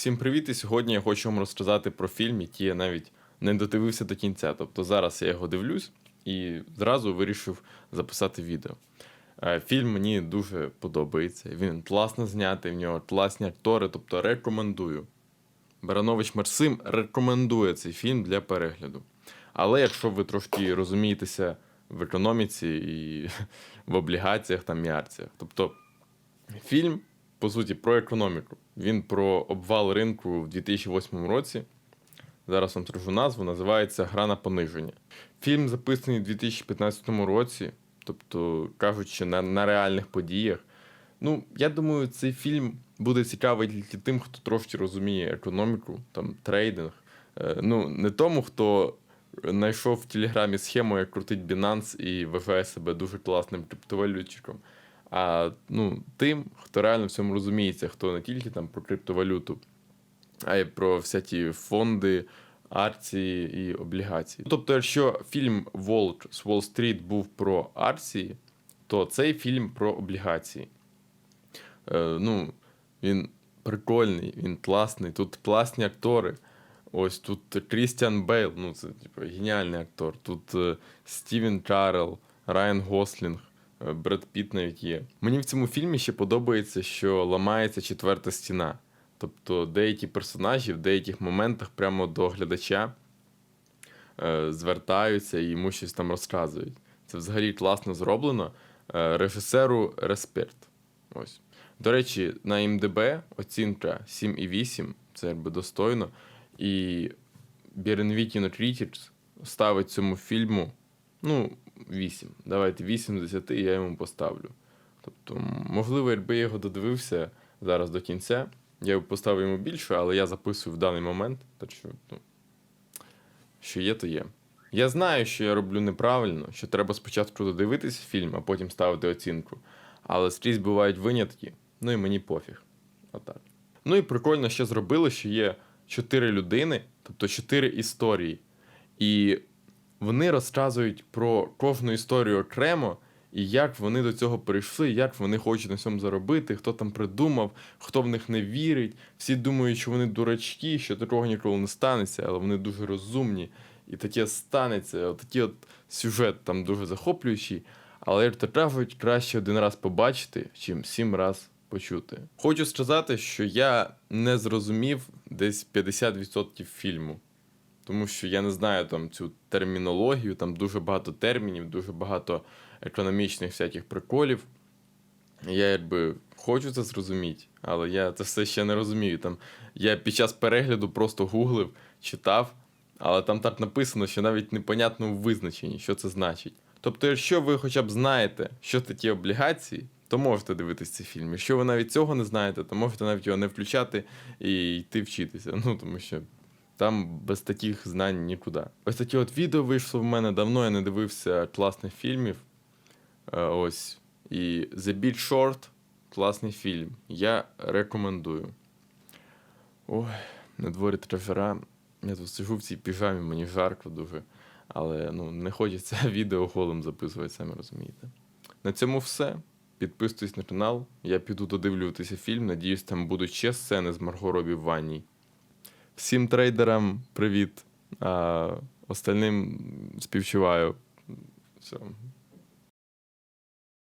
Всім привіт! І сьогодні я хочу вам розказати про фільм, який я навіть не додивився до кінця. Тобто зараз я його дивлюсь і зразу вирішив записати відео. Е, Фільм мені дуже подобається. Він класно знятий, в нього класні актори, тобто рекомендую. Баранович Марсим рекомендує цей фільм для перегляду. Але якщо ви трошки розумієтеся в економіці і в облігаціях там і акціях, тобто фільм, по суті, про економіку. Він про обвал ринку в 2008 році. Зараз вам скажу назву, називається Гра на пониження. Фільм записаний у 2015 році, тобто кажучи, на, на реальних подіях. Ну, я думаю, цей фільм буде цікавий тільки тим, хто трошки розуміє економіку, там трейдинг. Е, Ну, не тому, хто знайшов в Телеграмі схему, як крутить Binance і вважає себе дуже класним криптовалютчиком. А ну, тим, хто реально в цьому розуміється, хто не тільки там про криптовалюту, а й про всякі фонди, акції і облігації. Тобто, якщо фільм Волк з Уолл-стріт був про акції, то цей фільм про облігації. Е, ну, він прикольний, він класний, тут класні актори. Ось тут Крістіан Бейл, ну це типу, геніальний актор. Тут е, Стівен Карел, Райан Гослінг, Бред Піт навіть є. Мені в цьому фільмі ще подобається, що ламається четверта стіна. Тобто деякі персонажі в деяких моментах прямо до глядача е, звертаються і йому щось там розказують. Це взагалі класно зроблено. Е, режисеру респект. Ось. До речі, на МДБ оцінка 7,8, це якби достойно. І Беренвітін Крітіч ставить цьому фільму ну, 8. Давайте 8 з 10 я йому поставлю. Тобто, можливо, якби я його додивився зараз до кінця, я б поставив йому більше, але я записую в даний момент, так що, ну, що є, то є. Я знаю, що я роблю неправильно, що треба спочатку додивитися фільм, а потім ставити оцінку. Але скрізь бувають винятки, ну і мені пофіг. Отак. Ну і прикольно ще зробили, що є чотири людини, тобто чотири історії. І вони розказують про кожну історію окремо, і як вони до цього прийшли, як вони хочуть на цьому заробити, хто там придумав, хто в них не вірить. Всі думають, що вони дурачки, що такого ніколи не станеться, але вони дуже розумні. І таке станеться. От от сюжет там дуже захоплюючий. Але як то кажуть, краще один раз побачити, чим сім раз почути. Хочу сказати, що я не зрозумів десь 50% фільму. Тому що я не знаю там цю термінологію, там дуже багато термінів, дуже багато економічних всяких приколів. Я якби хочу це зрозуміти, але я це все ще не розумію. Там я під час перегляду просто гуглив, читав, але там так написано, що навіть непонятно в визначенні, що це значить. Тобто, якщо ви хоча б знаєте, що такі облігації, то можете дивитися цей фільм. Якщо ви навіть цього не знаєте, то можете навіть його не включати і йти вчитися. Ну тому що там без таких знань нікуди. Ось таке от відео вийшло в мене давно. Я не дивився класних фільмів. Е, Ось. І The Big Short класний фільм. Я рекомендую. Ой, на дворі трефера. Я тут сижу в цій піжамі, мені жарко дуже. Але ну, не хочеться відео голим записувати, самі розумієте. На цьому все. Підписуйтесь на канал. Я піду додивлюватися фільм. Надіюсь, там будуть ще сцени з Марго Робі в ванній. Всім трейдерам привіт. А остальним співчуваю. Все.